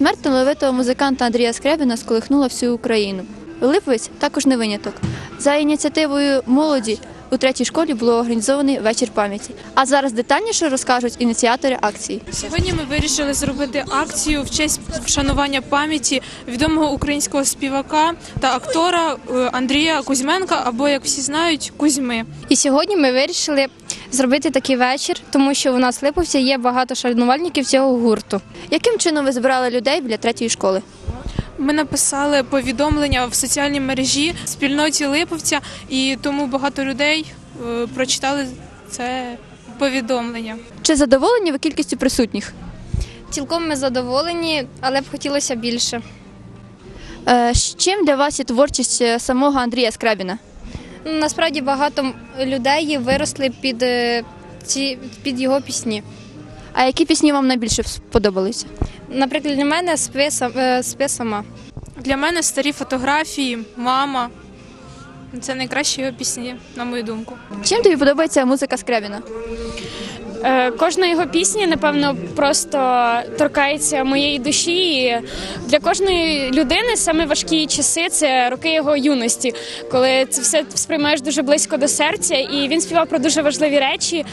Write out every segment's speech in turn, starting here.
Смерть талановитого музиканта Андрія Скрябіна сколихнула всю Україну. Липовець також не виняток. За ініціативою молоді у третій школі було організований вечір пам'яті. А зараз детальніше розкажуть ініціатори акції. Сьогодні ми вирішили зробити акцію в честь вшанування пам'яті відомого українського співака та актора е, Андрія Кузьменка, або як всі знають, Кузьми. І сьогодні ми вирішили зробити такий вечір, тому що у нас в Липовці є багато шанувальників цього гурту. Яким чином ви збирали людей біля третьої школи? Ми написали повідомлення в соціальній мережі спільноті Липовця, і тому багато людей е, прочитали це повідомлення. Чи задоволені ви кількістю присутніх? Цілком ми задоволені, але б хотілося більше. Е, з чим для вас є творчість е, самого Андрія Скрябіна? Ну, Насправді багато людей виросли під, ці, під його пісні. А які пісні вам найбільше сподобалися? Наприклад, для мене спи, е, спи сама. Для мене старі фотографії, мама. Це найкращі його пісні, на мою думку. Чим тобі подобається музика Скрябіна? Е, Кожна його пісня, напевно, просто торкається моєї душі. І для кожної людини саме важкі часи це роки його юності, коли це все сприймаєш дуже близько до серця. І він співав про дуже важливі речі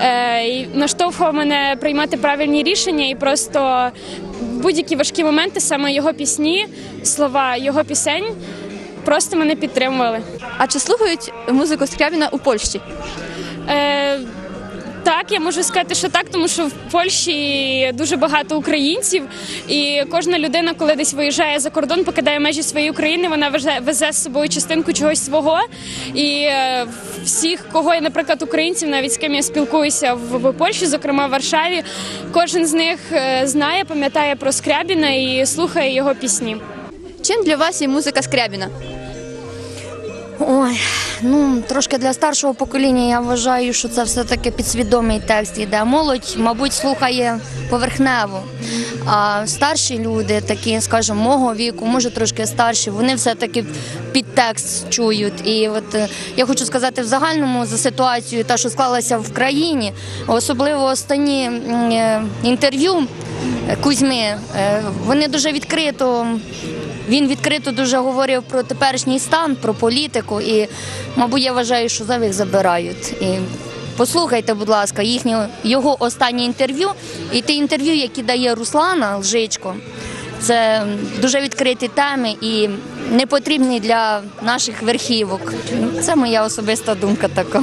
е, і наштовхував мене приймати правильні рішення. І просто будь-які важкі моменти саме його пісні, слова його пісень просто мене підтримували. А чи слухають музику Скрябіна у Польщі? Е, так, я можу сказати, що так, тому що в Польщі дуже багато українців, і кожна людина, коли десь виїжджає за кордон, покидає межі своєї України, вона везе, везе з собою частинку чогось свого. І е, всіх, кого я, наприклад, українців, навіть з ким я спілкуюся в, в Польщі, зокрема в Варшаві, кожен з них е, знає, пам'ятає про Скрябіна і слухає його пісні. Чим для вас є музика Скрябіна? Ой, ну трошки для старшого покоління я вважаю, що це все-таки підсвідомий текст іде. Молодь, мабуть, слухає поверхнево. А старші люди, такі, скажімо, мого віку, може трошки старші, вони все-таки під текст чують. І от е, я хочу сказати в загальному за ситуацію, та що склалася в країні, особливо останні е, інтерв'ю Кузьми, е, вони дуже відкрито. Він відкрито дуже говорив про теперішній стан, про політику, і, мабуть, я вважаю, що за них забирають. І послухайте, будь ласка, їхнє його останнє інтерв'ю і те інтерв'ю, які дає Руслана Лжичко. Це дуже відкриті теми і не потрібні для наших верхівок. Це моя особиста думка така.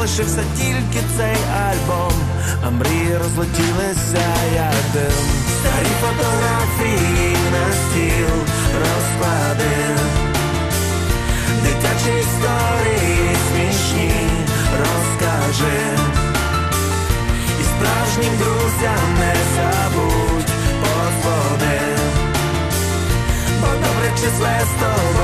А залишився тільки цей альбом, а мрії розлетілися як дим. Старі фотографії на стіл розклади. Дитячі історії смішні розкажи І справжнім друзям не забудь подзвони Бо добре числе з тобою